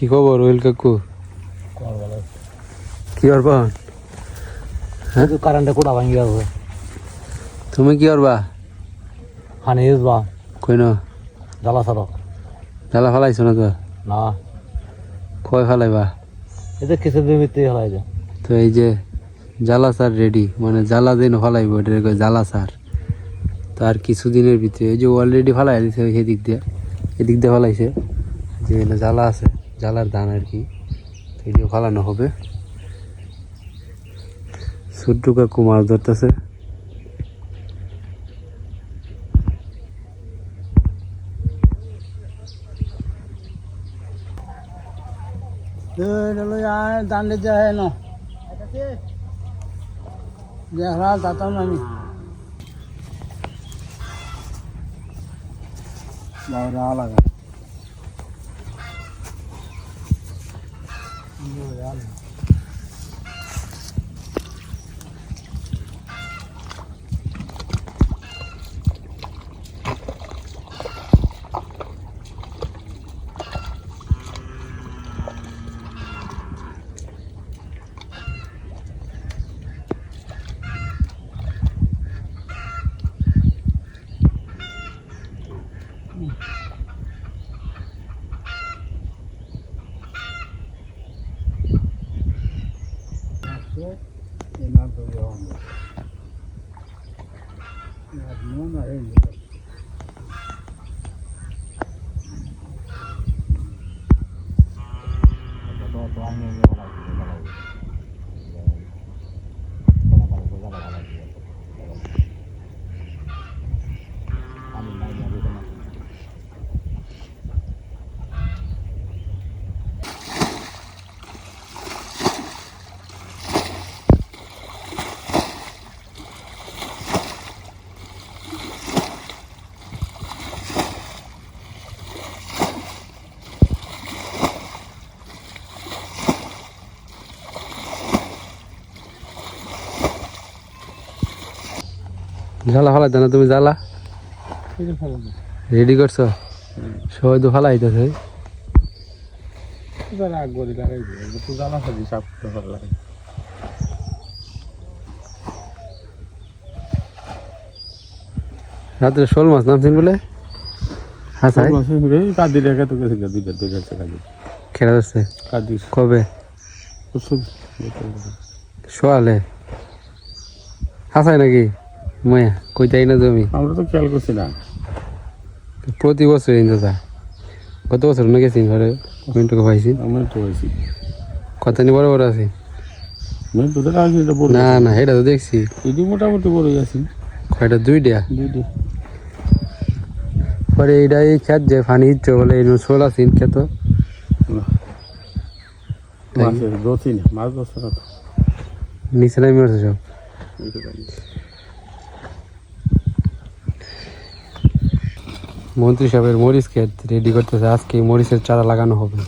কি খবর রোহিল কাকু? কি করবা? হ্যাঁ? কারেন্টে কোটা ভাঙি গেছে তুমি কি করবা? হানি ইউজবা কইন জ্বালা সারো জ্বালা ফেলাইছো না তো? না। কয় ফেলাইবা? এতে কিছু দিন ভিত্তি হলাই যে। তো এই যে জ্বালা সার রেডি মানে জ্বালা দিন ফেলাইব এটা জ্বালা সার। তো আর কিছুদিনের ভিতরে এই যে অলরেডি ফেলাই দিছে এদিক দিয়ে। এদিক দিয়ে ফেলাইছে। যে জ্বালা আছে। জ্বালার ধান আর কি। তো এটিও ফেলানো হবে। ছোট্ট কাকু মাছ ধরতেছে দান্ডে যায় না দেখা যাতাম আমি বাবা লাগা জ্বালা ফেলাই না তুমি জ্বালা। রেডি করছ? সবাই তো করতে লাগে রাত্রে শোল মাছ নামছেন বলে? হ্যাঁ কাদি রেখে তো কাদি খেলা যাচ্ছে কবে? সোয়ালে হাসাই নাকি? মায়া কইতাই না জমি আমরা তো খেয়াল করছি না। প্রতি বছর এই দাদা গত বছর না গেছি ঘরে? মিন্টুকে পাইছি আমরা তো কত নি বড় বড় আছে। মানে না না এটা তো দেখছি। এটি মোটামুটি বড়ই আছি কয়টা? দুইটা? দুইটি। পরে এইটা এই খেত যে ফানি ইচ্ছে বলে এই শোল আছে খেত না মাছ না নিচে নামি আছে সব। মন্ত্রী সাহেবের মরিচ ক্ষেত রেডি করতেছে, আজকে মরিচের চারা লাগানো হবে।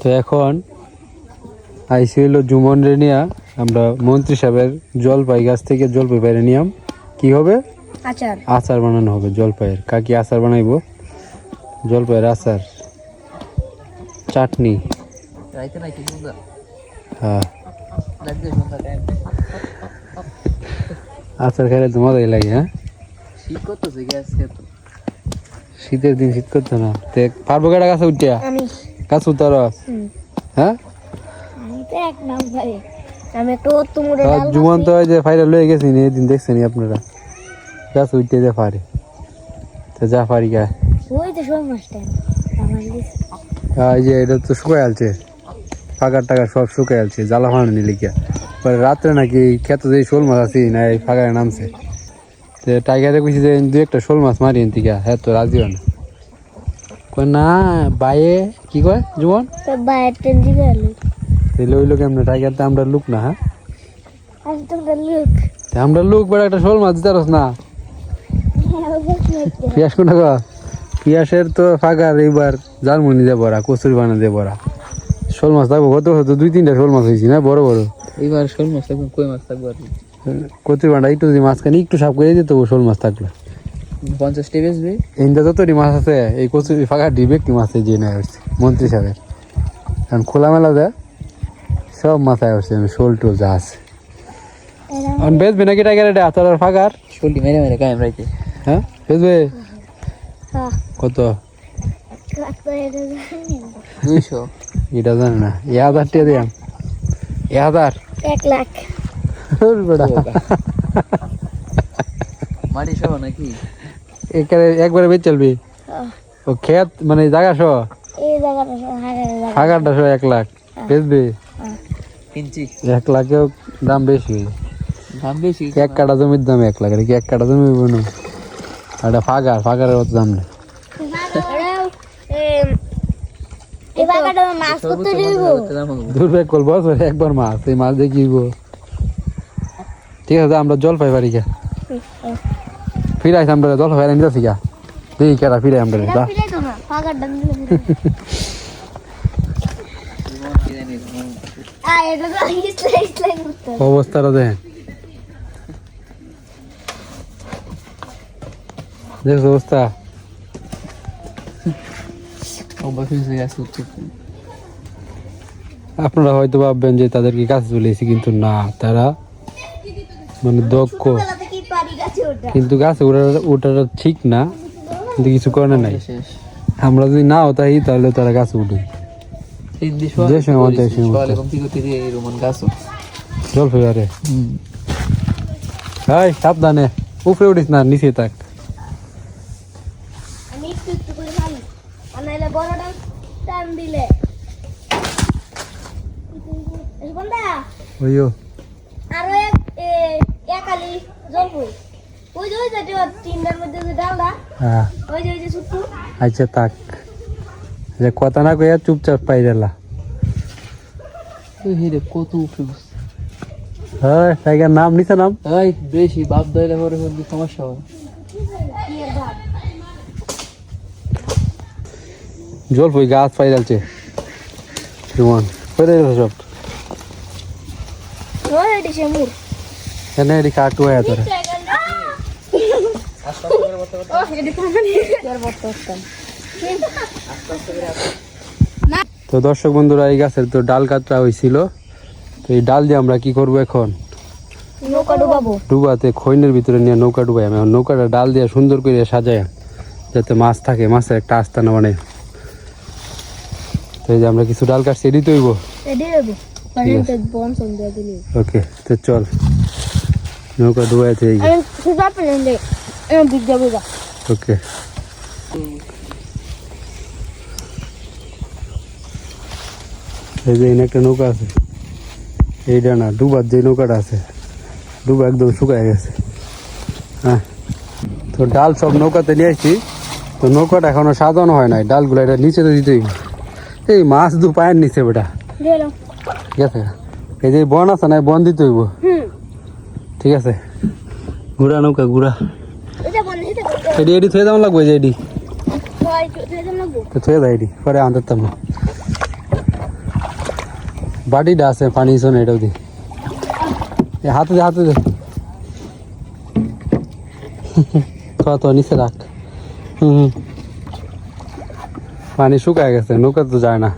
তো এখন আইসি হলো জুমন রেনিয়া, আমরা মন্ত্রী সাহেবের জলপাই গাছ থেকে জলপাই বাইরে নিয়াম। কি হবে? আচার। আচার বানানো হবে জলপাইয়ের। কাকি আচার বানাইবো? জলপাইয়ের আচার। চাটনি। হ্যাঁ। আচার খেলে তো মজাই লাগে হ্যাঁ? শীতের দিন শীত করতো না। তে পারব কেটা গাছে উঠিয়া? আমি। গাছ উত্তর হ্যাঁ? আমি তো এক নাম পারি আমি একটু তুমুরে আর ডাল জুমন তো ওই যে ফাইরা লয়ে গেছি এদিন দেখছেন আপনারা? গাছ উঠতে যে পারে। তো যা পারি গা। ওই তো সব মাছটা এই যে এটা তো শুকাই আলছে। ফাঁকার টাকা সব শুকাই আলছে জ্বালা ফানো নিলে গিয়া। পরে রাত্রে নাকি খেত যে শোল মাছ আছে না এই ফাঁকায় নামছে। তো টাইগারে কইছি যে দু একটা শোল মাছ মারি এনতিকা হ্যাঁ তো রাজি না কয় না বাইয়ে কি কয় জীবন তো বাইরে দিকে তাহলে ওই লোক এমনি টাইগার তো আমরা লুক না হ্যাঁ? আমি তো আমরা লুক বেড়া একটা শোল মাছ দিতে না। পিয়াস কোনটা গো পিয়াসের তো ফাঁকার এইবার জালমুনি দিয়ে ভরা কচুরি বানা দিয়ে ভরা। শোল মাছ থাকব কত হতো দুই তিনটা শোল মাছ হয়েছি না? বড় বড়। এইবার শোল মাছ থাকবে কই মাছ থাকবে আর? কত বান্ডা একটু যদি মাঝখানে একটু সাপ করে দিত শোল মাছ থাকল পঞ্চাশ টি বেচবে? ইন্দা যতটি মাছ আছে এই কচু ফাঁকা ডিবে কি মাছ যে নেয় হচ্ছে মন্ত্রী সাহেবের। কারণ খোলামেলা দেয় সব মাথায় হচ্ছে শোল টোল যা আছে। এখন বেচবে নাকি টাইগার এটা? তোর ফাঁকার? শোলটি মেরে মেরে কায়েম রাইতে। হ্যাঁ? বেচবে হ্যাঁ। কত? কাকু এটা জানি না। দুইশো। এটা জানে না। এ হাজার টিয়া দিয়াম এ হাজার? এক লাখ। মাটি সহ নাকি? একবারে বেচ চলবি? হ্যাঁ। ও খেত মানে জায়গা সহ? এই জায়গাটা সব হাজার জায়গা ফাঁকারটা সহ এক লাখ। বেচবি এক লাখেও দাম বেশি। দাম বেশি? এক কাটা জমির দাম এক লাখ। এক কাটা জমি বনু? এটা ফাঁকার ফাঁকারের অত দাম নেই দুর্বেগ করব একবার মাছ এই মাছ দেখিব ঠিক আছে আমরা জল পাই ফিরাইছি আমরা জল পাই নিতেছি কে দেখি কেরা ফিরাই আমরা এটা যা অবস্থা গাছ আপনারা হয়তো ভাববেন যে তাদেরকে কাছে চলে এসেছি কিন্তু না তারা মানে দক্ষ। গাছে কিন্তু গাছে ওটাটা ঠিক না কিন্তু কিছু করে নাই। আমরা যদি না হতাই তাহলে তারা গাছে উঠে যে সময় জল হাই সাবধানে। উপরে উঠিস না নিচে থাক আমি একটু একটু করে খালি আর নাইলে বড়টা টান দিলে বন্ধা ওইও আরও এক আলি জল ওই যে ওই যে তিনটার মধ্যে যে ডালটা হ্যাঁ। ওই যে ওই যে ছুট্টু আচ্ছা থাক। যে কথা না কইয়া চুপচাপ পাই গেলা ওই হিরে কত উপরে হ্যাঁ টাইগার নাম নিচে নাম? এই বেশি বাপ দইলে পরে কিন্তু সমস্যা হয়। ভাব জল ফই গাছ পাই যাচ্ছে গেছে সব? কাটু এটি কোন এর বর্তমান তো দর্শক বন্ধুরা এই গাছের তো ডাল কাটরা হয়েছিল তো এই ডাল দিয়ে আমরা কি করব এখন? নৌকা ডুবাবো। ডুবাতে খৈনের ভিতরে নিয়ে নৌকা ডুবাই। আমি নৌকাটা ডাল দিয়ে সুন্দর করে সাজাই যাতে মাছ থাকে। মাছের একটা আস্তানা মানে তো এই যে আমরা কিছু ডাল কাটছি এটি তৈব। এটি দেবো ঠিক আছে। বন সন্ধ্যা দিলে ওকে তো চল নৌকা ডুবাইতে এই আমি সুদা পেলেন দে আমি বিগ যাব যা ওকে এই যে এখানে একটা নৌকা আছে এইটা না ডুবার যে নৌকাটা আছে ডুবা একদম শুকায় গেছে হ্যাঁ তো ডাল সব নৌকাতে নিয়ে আসছি তো নৌকাটা এখনও সাজানো হয় নাই ডালগুলো এটা নিচে তো দিতেই হবে। এই মাছ দু পায়ের নিচে বেটা দিলাম ঠিক আছে? এই যে বন আছে না এই বন দিতে হইব। হুম। ঠিক আছে? ঘুরা নৌকা ঘুরা এটা বন্ধ এটা এডি এডি থুয়ে দাম লাগবে এই যে এডি। ভাই তুই তো লাগবো। তো থুয়ে দেয় এডি পরে আনতাম না বাটিটা আছে পানি শোনে এটাও দি এ হাতে দে হাতে দে। তো তো নিচে রাখ। হুম হুম। পানি শুকায় গেছে নৌকা তো যায় না।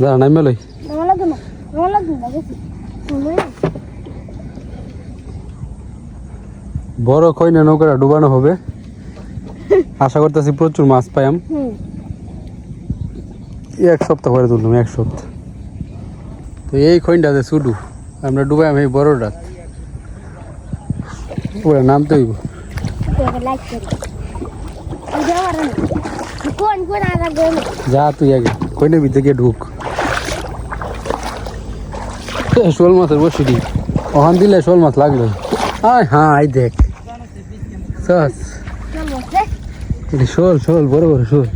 যা নামে লই। আমার লাগবে না আমার লাগবে। না গেছি বড় খৈনে নৌকাটা ডুবানো হবে। আশা করতেছি প্রচুর মাছ পাইম এক সপ্তাহ পরে তুললাম এক সপ্তাহ। তো এই খৈনটাতে শুধু আমরা ডুবাই এই বড়টা ওরা নামতে হইব। যে তুই আগে খৈনের ভিতরে গিয়ে ঢুক। শোল মাছের বসি দি ওখান দিলে শোল মাছ লাগল। আয় হ্যাঁ আই দেখ। সস। শোল শোল বড় বড় শোল।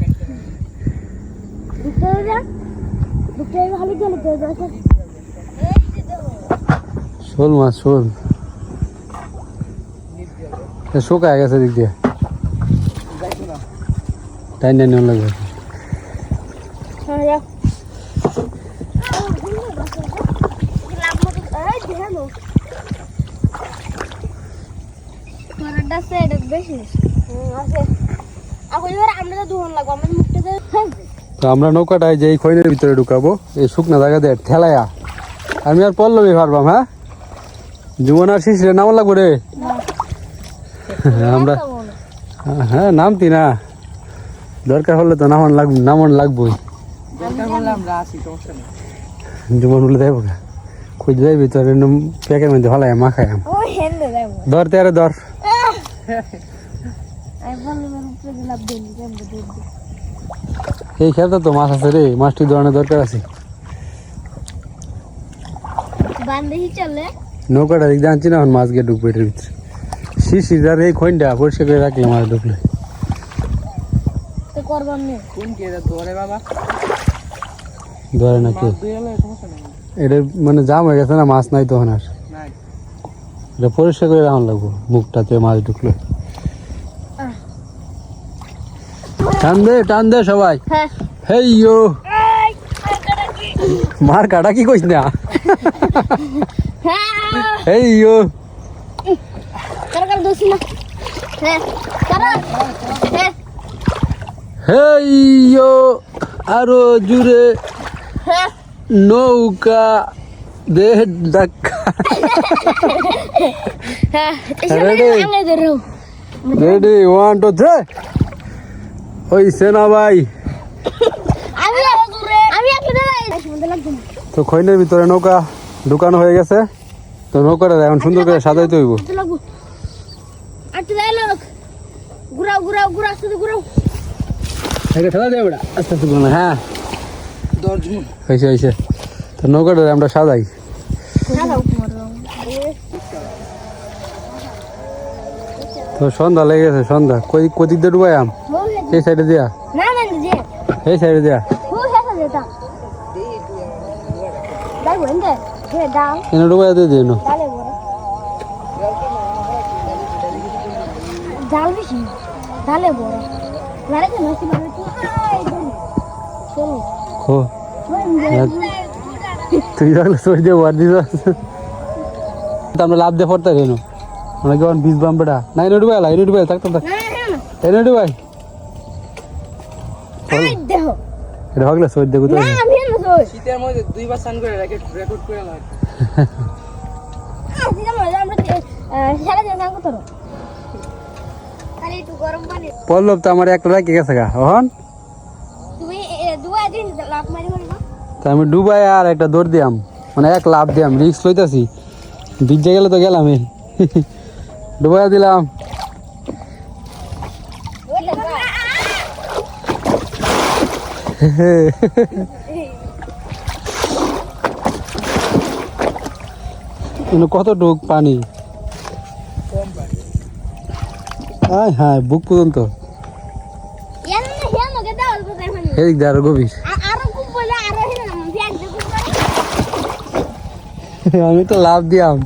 শোল মাছ শোল। এ, গেছে দিক দিয়ে। টাইন টাইন লাগবে হ্যাঁ যা লাভ মতো এই দেখেন করাটা আছে এটা বেশি আছে। আমরা তো লাগবো আমার মুখটা তো তো আমরা নৌকাটায় যে এই খৈনের ভিতরে ঢুকাবো এই শুকনা জায়গা দিয়ে ঠেলায়া। আমি আর পল্লবী পারবাম হ্যাঁ? জীবন আর শিশিরে নাম লাগবো রে। আমরা হ্যাঁ নামতি না। দরকার হলে তো নামন লাগ নামন লাগবোই। জীবন বলে দেবো খুঁজ যাই ভিতরে প্যাকের মধ্যে ভালাই যাব ধর তেরে ধর। এই খেলতে তো মাছ আছে রে মাছটি ধরনের দরকার আছে। নৌকাটা দিক জানছি না এখন মাছ গিয়ে ঢুকবে এটার ভিতরে। শিশির আর এই খৈনটা পরিষ্কার করে রাখলে মাছ ঢুকলে। তো করবার কে এটা ধরে ধরে মানে জাম হয়ে গেছে না মাছ নাই তখন আর। এটা পরিষ্কার করে রাখা লাগবো মুখটাতে মাছ ঢুকলে। টান দে টান দে সবাই। হ্যাঁ। হেই ইয়ো। মার কাটা কি? কইস না? হ্যাঁ। হেই ইয়ো। হ্যাঁ হেই ইয়ো। আরও জুড়ে নৌকা দে ধাক্কা হ্যাঁ রেডি ওয়ান টু থ্রি ওই সেনা ভাই। তো খৈনের ভিতরে নৌকা ঢুকানো হয়ে গেছে। তো নৌকাটা এখন সুন্দর করে সাজাইতে হইব হ্যাঁ। হয়েছে হয়েছে। তো নৌকাটা আমরা সাজাই। তো সন্ধ্যা লেগে গেছে সন্ধ্যা। কই কোদিক দিয়ে ডুবাই আম? এই সাইডে দিয়া। এই সাইডে দিয়া। এনে ডুবাই দিয়ে বড় জাল বেশি ডালে বড় লারে কেন নসি তুই তুই রাখলে দিয়ে ওয়ার দিস। আমরা লাভ দিয়ে পড়তে কেন? আমরা কেমন বীজ বাম বেটা না এনে ডুবাই এনে ডুবাই থাকতাম থাক এনে ডুবাই এটা ভাগলে সই দেখো তো না আমি না শীতের মধ্যে দুইবার স্নান করে রেকর্ড করে লাগে সারা পল্লব তো আমার একটা রাখি গেছে গা? হন তুমি দুয়া দিন লাভ মারি তো আমি ডুবাই আর একটা দৌড় দিয়াম। মানে এক লাভ দিয়াম রিক্স লইতাছি। ভিজে গেলে তো গেলাম ডুবাই দিলাম। মানে কতটুক পানি? হ্যাঁ হ্যাঁ বুক পর্যন্ত। এদিক দিয়ে আরও গভীর আরও খুব বলে আরও হিনা না ব্যাগ দেখো আমি তো লাভ দিয়াম।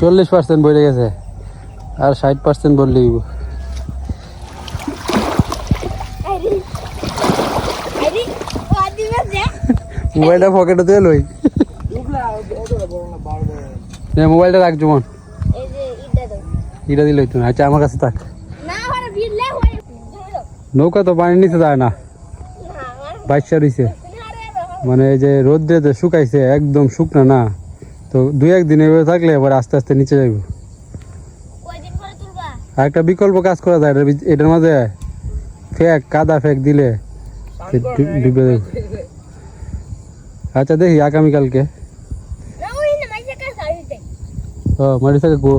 চল্লিশ পার্সেন্ট বলে গেছে। আর ষাট পার্সেন্ট বললেই মোবাইলটা পকেটে দিয়ে লই। মোবাইলটা রাখ জমন। এটা দিলই তো আচ্ছা আমার কাছে থাক। নৌকা তো পানির নিচে যায় না। বাইশা রইছে। মানে এই যে রোদ্রে যে শুকাইছে একদম শুকনা না। তো দুই একদিন এভাবে থাকলে এবার আস্তে আস্তে নিচে যাইব। আর একটা বিকল্প কাজ করা যায় এটার এটার মাঝে ফেক কাদা ফেক দিলে ডুবে যাবে আচ্ছা দেখি আগামীকালকে। ও মারি থেকে গো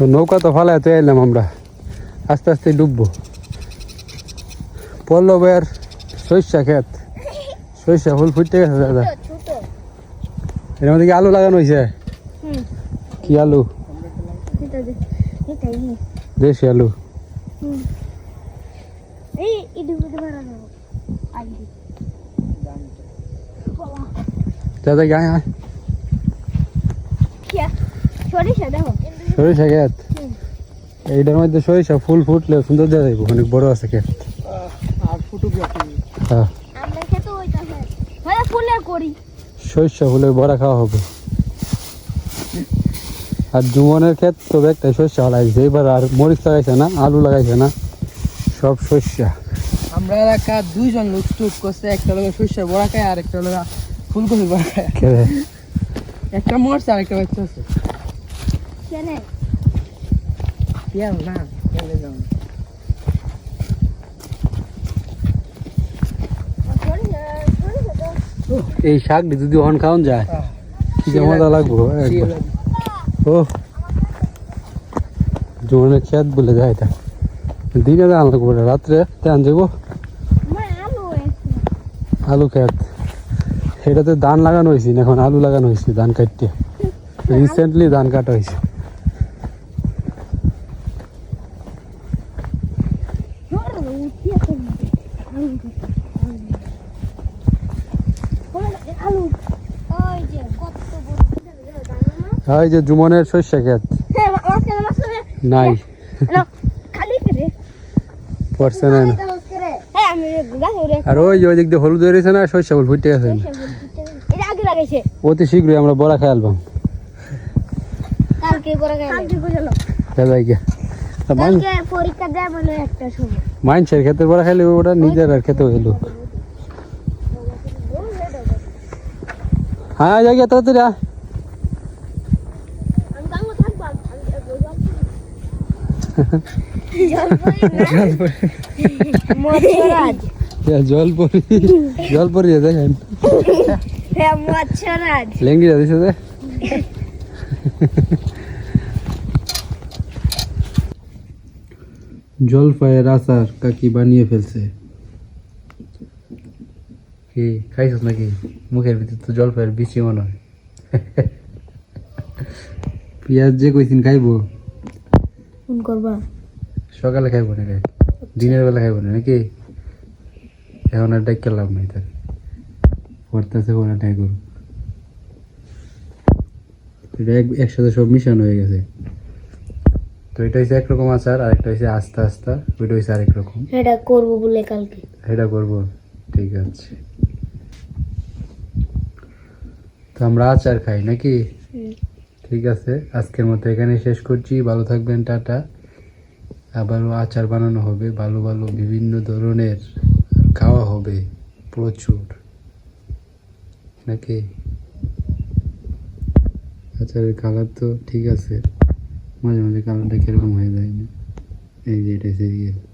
তো নৌকা তো ফালায় তো এলাম আমরা। আস্তে আস্তে ডুববো। পল্লবের সরিষা ক্ষেত। সরিষা ফুল ফুটতে গেছে দাদা। এর মধ্যে কি আলু লাগানো হয়েছে? কি আলু? দেশি আলু। দাদা কে সরিষা দেখো। সরিষা ক্ষেত? এইটার মধ্যে সরিষা ফুল ফুটলে সুন্দর দেখা যাইব অনেক বড় আছে ক্ষেত। আর ফটোগ্রাফি হ্যাঁ। আমরা করি। সরিষা ফুলে বড়া খাওয়া হবে। আর জুমনের ক্ষেত তো একটাই শস্য লাগাইছে এবার আর মরিচ লাগাইছে না আলু লাগাইছে না সব শস্য আমরা এলাকা দুইজন লোক স্টুপ করছে একটা লোক শস্যের বড়া খায় আর একটা লোক ফুলকপি বড়া খায়। খেয়ে। একটা মরছে আর একটা বাচ্চা আছে। কেনে? পেয়াল না পেয়ালে যাও এই শাক যদি ওখান খাওয়ান যায় কি যে মজা লাগবো একবার। ও জুমনের ক্ষেত বলে যায় এটা। দিনে দান লাগবো না, রাত্রে দান যাব আলু হয়েছে আলু ক্ষেত এটাতে ধান লাগানো হয়েছে না, এখন আলু লাগানো হয়েছে ধান কাটতে। রিসেন্টলি ধান কাটা হয়েছে ধরো উঠিয়ে তো আলু আলু ওই যে কত বড় জানো ওই যে জুমনের শস্য ক্ষেত হ্যাঁ নাই পড়ছে না। হ্যাঁ আর ওই যে ওই দিক দিয়ে হলুদ হয়ে রয়েছে না শস্য ফুল ফুটে গেছে এটা আগে লাগাইছে অতি শীঘ্রই আমরা বড়া খেয়ে আলবাম মাইনসের ক্ষেতের বড়া খাইলে ওটা নিজের আর খেতে হইল হ্যাঁ যাই গিয়া তাড়াতাড়ি আয়। আমি গাঙ্গো থাকব মৎস্যরাজ এ, জল পরি জল পরি দেখেন হ্যাঁ মৎস্যরাজ লেঙ্গিটা দিছে যে জলপাইয়ের আচার কাকি বানিয়ে ফেলছে কি খাইছিস নাকি মুখের ভিতর তো জলপাইয়ের বিচি মনে হয় পেঁয়াজ যে কইছিন খাইবো ফোন করবা? সকালে খাইবো না খাই দিনের বেলা খাইবো না নাকি? এখন আর ডাক্তার লাভ নাই তার। পড়তেছে ওরা ডাই করুক এটা একসাথে সব মিশানো হয়ে গেছে। তো এটা হচ্ছে একরকম আচার আর একটা হচ্ছে আস্তে আস্তে ওইটা হচ্ছে আরেক রকম। এটা করব বলে কালকে। এটা করব ঠিক আছে। তো আমরা আচার খাই নাকি? হুম। ঠিক আছে, আজকের মতো এখানে শেষ করছি। ভালো থাকবেন, টাটা। আবারও আচার বানানো হবে, ভালো ভালো বিভিন্ন ধরনের খাওয়া হবে, প্রচুর। নাকি? আচারের কালার তো ঠিক আছে, মাঝে মাঝে কালারটা কীরকম হয়ে যায় না? এই যে এটা সিরিয়াল